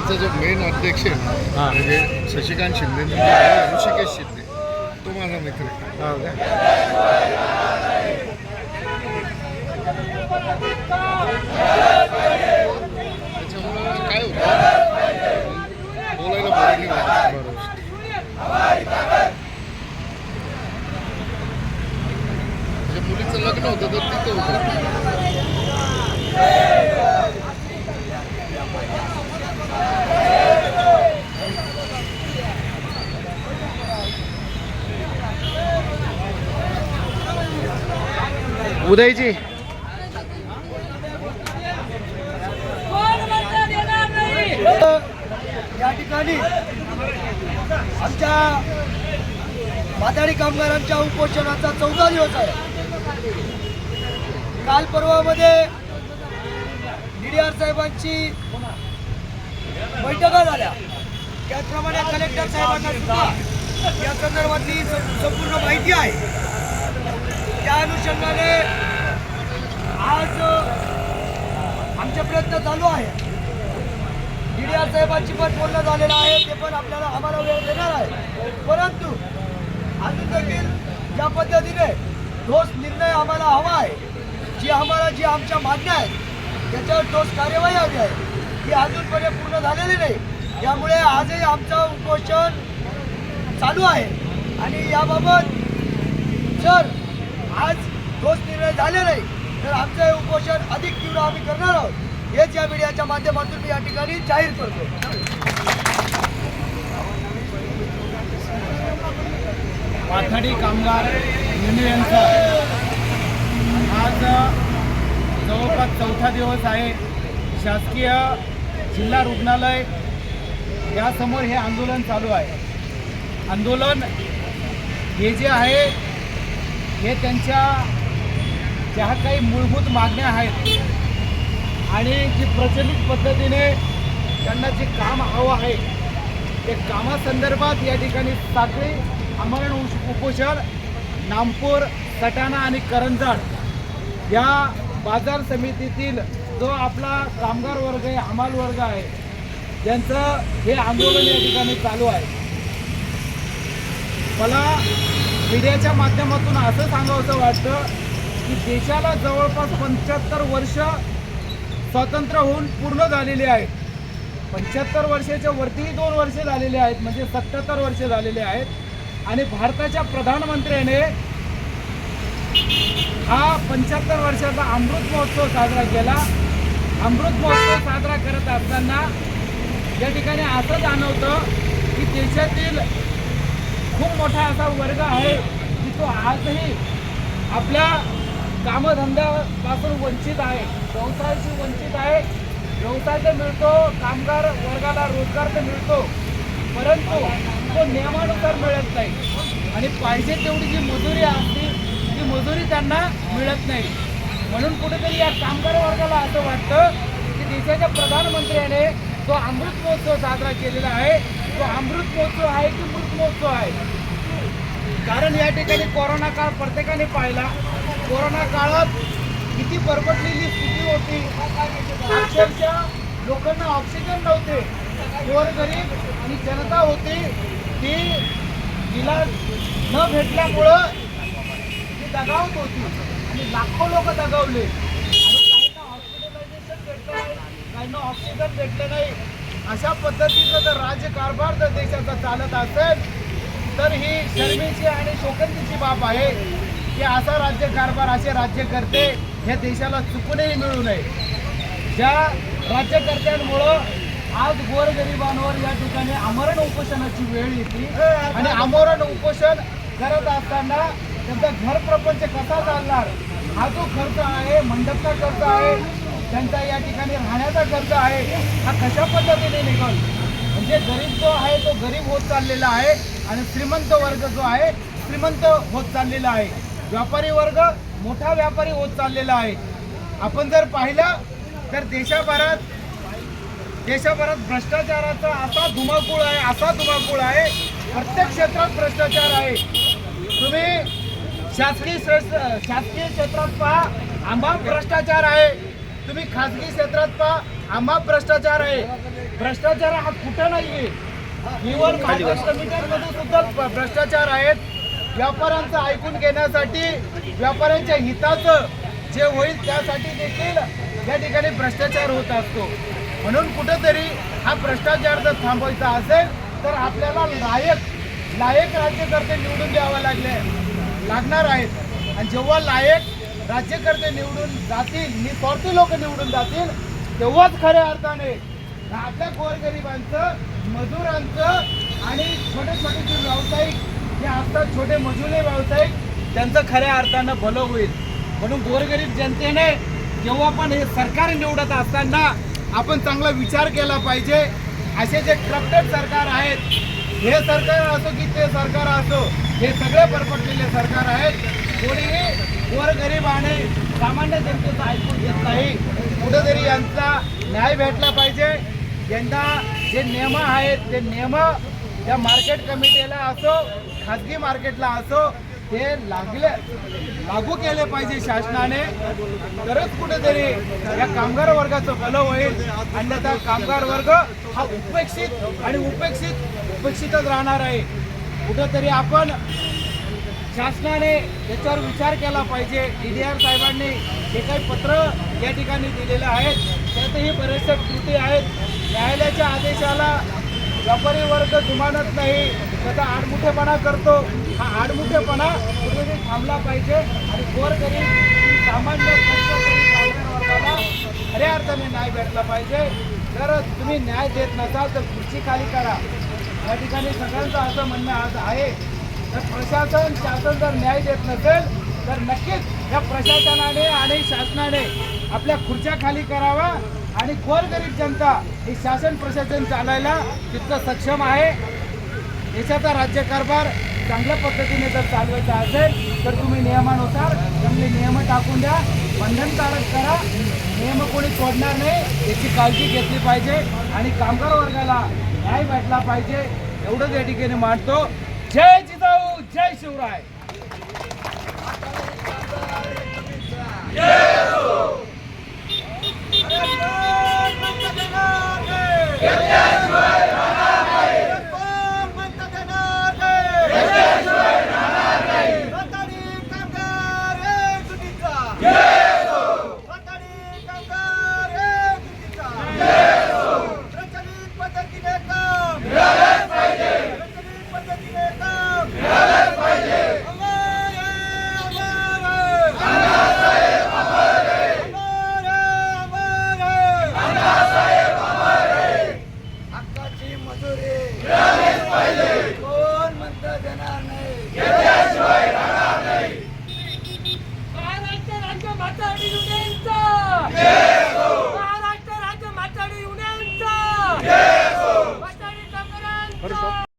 आमचा जो मेन अध्यक्ष आहे हां. म्हणजे शशिकांत शिंदे ऋषिकेश शिंदे तो माझा मित्र आहे हो का? त्याच्यामुळं काय होतं बोलायला बरं नाही वाटत. बरोबर म्हणजे मुलीचं लग्न होतं तर तिथं होतं उदयजी. या ठिकाणी आमच्या माथाडी कामगारांच्या उपोषणाचा चौदा दिवस आहे. काल पर्वामध्ये डी डी आर साहेबांची बैठका झाल्या. त्याचप्रमाणे कलेक्टर साहेबांना सुद्धा या संदर्भातली संपूर्ण माहिती आहे. त्या अनुषंगाने आज आमचे प्रयत्न चालू आहे. डी आर साहेबांची पण बोलणं झालेलं आहे ते पण आपल्याला आम्हाला वेळ देणार आहे. परंतु अजून देखील ज्या पद्धतीने ठोस निर्णय आम्हाला हवा आहे जी आम्हाला जी आमच्या मागण्या आहेत त्याच्यावर ठोस कार्यवाही हवी आहे ही अजूनपर्यंत पूर्ण झालेली नाही. त्यामुळे आजही आमचं उपोषण चालू आहे. आणि याबाबत जर आज दोष निर्णय झाले नाही तर आमचं हे उपोषण अधिक तीव्र आम्ही करणार आहोत. हेच या मीडियाच्या माध्यमातून मी या ठिकाणी जाहीर करतो. पाथडी कामगार युनियनचा आज जवळपास चौथा दिवस आहे. शासकीय जिल्हा रुग्णालय यासमोर हे आंदोलन चालू आहे. आंदोलन हे जे आहे हे त्यांच्या ज्या काही मूलभूत मागण्या आहेत आणि जी प्रचलित पद्धतीने त्यांना जे काम हवं आहे ते कामासंदर्भात या ठिकाणी साखळी आमरण उपोषण नामपूर सटाणा आणि करंजाड या बाजार समितीतील जो आपला कामगार वर्ग आहे हमाल वर्ग आहे त्यांचं हे आंदोलन या ठिकाणी चालू आहे. मला मीडियाच्या माध्यमातून असं सांगावंसं वाटतं की देशाला जवळपास पंच्याहत्तर वर्ष स्वातंत्र्य होऊन पूर्ण झालेले आहेत. पंच्याहत्तर वर्षाच्या वरतीही दोन वर्ष झालेले आहेत म्हणजे सत्याहत्तर वर्ष झालेले आहेत. आणि भारताच्या प्रधानमंत्र्याने हा पंच्याहत्तर वर्षाचा अमृत महोत्सव साजरा केला. अमृत महोत्सव साजरा करत असताना या ठिकाणी असं जाणवतं की देशातील खूप मोठा असा वर्ग आहे की तो आजही आपल्या कामधंद्यापासून वंचित आहे. व्यवसायाशी वंचित आहे. व्यवसाय तर मिळतो कामगार वर्गाला रोजगार तर मिळतो परंतु तो नियमानुसार मिळत नाही. आणि पाहिजे तेवढी जी मजुरी असते ती मजुरी त्यांना मिळत नाही. म्हणून कुठेतरी या कामगार वर्गाला असं वाटतं की देशाच्या प्रधानमंत्र्याने तो अमृत महोत्सव साजरा केलेला आहे. तो अमृत महोत्सव आहे की मृत महोत्सव आहे? कारण या ठिकाणी कोरोना काळ प्रत्येकाने पाहिला. कोरोना काळात किती बरबटलेली स्थिती होती. अक्षरशः लोकांना ऑक्सिजन नव्हते. गोरगरीब आणि जनता होती. ती तिला न भेटल्यामुळं ती दगावत होती. आणि लाखो लोक दगावले. आणि काहींना हॉस्पिटलायझेशन भेटलं नाही काहींना ऑक्सिजन भेटलं नाही. अशा पद्धतीचं जर राज्यकारभार जर देशाचा चालत असेल तर ही शर्मेची आणि शोकंतीची बाब आहे की असा राज्यकारभार असे राज्यकर्ते हे देशाला चुकूनही मिळू नये. ज्या राज्यकर्त्यांमुळं आज गोरगरिबांवर या ठिकाणी आमरण उपोषणाची वेळ येते आणि आमरण उपोषण करत असताना त्यांचा घर प्रपंच कसा चालणार? हा जो खर्च आहे मंडपचा खर्च आहे त्यांचा या ठिकाणी राहण्याचा खर्च आहे. हा कशा पद्धतीने निघाल? म्हणजे गरीब जो आहे तो गरीब होत चाललेला आहे आणि श्रीमंत वर्ग जो आहे श्रीमंत होत चाललेला आहे. व्यापारी वर्ग मोठा व्यापारी होत चाललेला आहे. आपण जर पाहिलं तर देशाभरात देशाभरात भ्रष्टाचाराचा असा धुमाकूळ आहे असा धुमाकूळ आहे. प्रत्येक क्षेत्रात भ्रष्टाचार आहे. तुम्ही शासकीय शासकीय क्षेत्रात पहा आंबा भ्रष्टाचार आहे. तुम्ही खाजगी क्षेत्रात पहा आम्हा भ्रष्टाचार आहे. भ्रष्टाचार हा कुठं नाहीये. इव्हन महाराष्ट्र मीटरमध्ये सुद्धा भ्रष्टाचार आहेत. व्यापाऱ्यांचं ऐकून घेण्यासाठी व्यापाऱ्यांच्या हिताचं जे होईल त्यासाठी देखील या ठिकाणी भ्रष्टाचार होत असतो. म्हणून कुठंतरी हा भ्रष्टाचार जर थांबवायचा असेल तर आपल्याला लायक लायक राज्यकर्ते निवडून द्यावे लागले लागणार आहेत. आणि जेव्हा लायक राज्यकर्ते निवडून जातील निस्वार्थी लोक निवडून जातील तेव्हाच खऱ्या अर्थाने आपल्या गोरगरिबांचं मजुरांचं आणि छोटे छोटे जे व्यावसायिक जे असतात छोटे मजुरी व्यावसायिक त्यांचं खऱ्या अर्थानं भलं होईल. म्हणून गोरगरीब जनतेने जेव्हा पण हे सरकार निवडत असताना आपण चांगला विचार केला पाहिजे. असे जे करप्टेड सरकार आहेत हे सरकार असो की ते सरकार असो हे सगळे परपटलेले सरकार आहेत. कोणीही गोरगरीब आणि सामान्य जनतेचं ऐकून घेत नाही कुठंतरी यांचा न्याय भेटला पाहिजे. यंदा जे नियम आहेत ते नियम त्या मार्केट कमिटीला असो खाजगी मार्केटला असो ते लागले लागू केले पाहिजे शासनाने. तरच कुठेतरी या कामगार वर्गाचं भलं होईल. अन्यथा कामगार वर्ग हा उपेक्षित आणि उपेक्षित उपेक्षितच राहणार आहे. कुठंतरी आपण शासनाने याच्यावर विचार केला पाहिजे. डी डी आर साहेबांनी जे काही पत्र या ठिकाणी दिलेलं आहेत त्यातही बरेचशा त्रुटी आहेत. न्यायालयाच्या आदेशाला व्यापारी वर्ग जुमानत नाही. त्याचा आडमुठेपणा करतो. हा आडमुठेपणा कुठेतरी थांबला पाहिजे आणि गोरगरीब सामान्य वर्गाला खऱ्या अर्थाने न्याय भेटला पाहिजे. जर तुम्ही न्याय देत नसाल तर खुर्ची खाली करा. या ठिकाणी सगळ्यांचं असं म्हणणं आज आहे. तर प्रशासन शासन जर न्याय देत नसेल तर नक्कीच या प्रशासनाने आणि शासनाने आपल्या खुर्च्या खाली करावा आणि गोरगरीब जनता ही शासन प्रशासन चालायला तितकं सक्षम आहे. देशाचा राज्यकारभार चांगल्या पद्धतीने जर चालवायचा असेल तर तुम्ही नियमानुसार चांगले नियम टाकून द्या. बंधनकारक करा. नियम कोणी तोडणार नाही याची काळजी घेतली पाहिजे आणि कामगार वर्गाला न्याय भेटला पाहिजे एवढंच या ठिकाणी मांडतो. जय जय शिवराय.